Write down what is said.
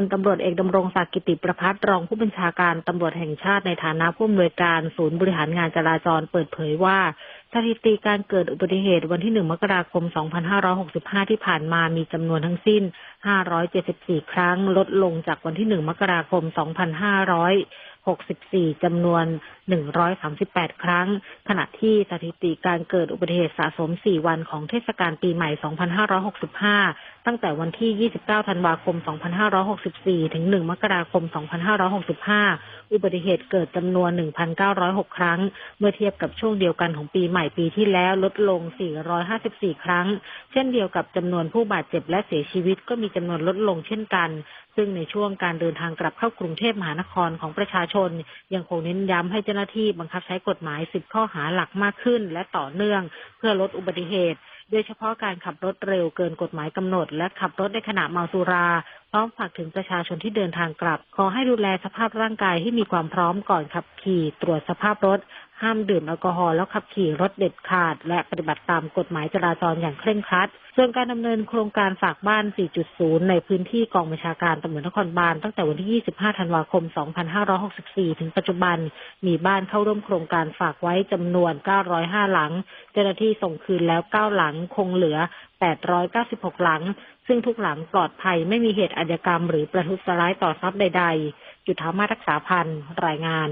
ลตำรวจเอกดำรงศักดิ์กิติประพัฒรองผู้บัญชาการตำรวจแห่งชาติในฐานะผู้อำนวยการศูนย์บริหารงานจราจรเปิดเผยว่าสถิติการเกิดอุบัติเหตุวันที่ 1 มกราคม 2565 ที่ผ่านมามีจำนวนทั้งสิ้น 574 ครั้ง ลดลงจากวันที่ 1 มกราคม 2564 จำนวน 138 ครั้ง ขณะที่สถิติการเกิดอุบัติเหตุสะสม 4 วันของเทศกาลปีใหม่ 2565 ตั้งแต่วันที่ 29 ธันวาคม 2564 ถึง 1 มกราคม 2565 อุบัติเหตุเกิดจำนวน 1,906 ครั้ง เมื่อเทียบกับช่วงเดียวกันของปีใหม่ปีที่แล้วลดลง 454 ครั้ง เช่นเดียวกับจำนวนผู้บาดเจ็บและเสียชีวิตก็มีจำนวนลดลงเช่นกัน ซึ่งในช่วงการเดินทางกลับเข้ากรุงเทพมหานครของประชาชน ยังคงเน้นย้ำให้เจ้าหน้าที่บังคับใช้กฎหมาย 10 ข้อหาหลักมากขึ้น และต่อเนื่อง เพื่อลดอุบัติเหตุโดยเฉพาะการขับรถเร็วเกินกฎหมายกำหนด และขับรถในขณะเมาสุรา ร้อมฝากถึงประชาชนที่เดินทางกลับ ขอให้ดูแลสภาพร่างกายให้มีความพร้อมก่อนขับขี่ ตรวจสภาพรถ ห้ามดื่มแอลกอฮอล์แล้วขับขี่รถเด็ดขาด และปฏิบัติตามกฎหมายจราจรอย่างเคร่งครัด ส่วนการดำเนินโครงการฝากบ้าน 4.0 ในพื้นที่กองบัญชาการตำรวจนครบาลตั้งแต่วันที่ 25 ธันวาคม 2564 ถึงปัจจุบัน มีบ้านเข้าร่วมโครงการฝากไว้จำนวน 905 หลัง เจ้าหน้าที่ส่งคืนแล้ว 9 หลังคงเหลือ896 หลัง ซึ่งทุกหลังปลอดภัยไม่มีเหตุอาชญากรรมหรือประทุษร้ายต่อทรัพย์ใด ๆ จุธามารักษาพันธ์รายงาน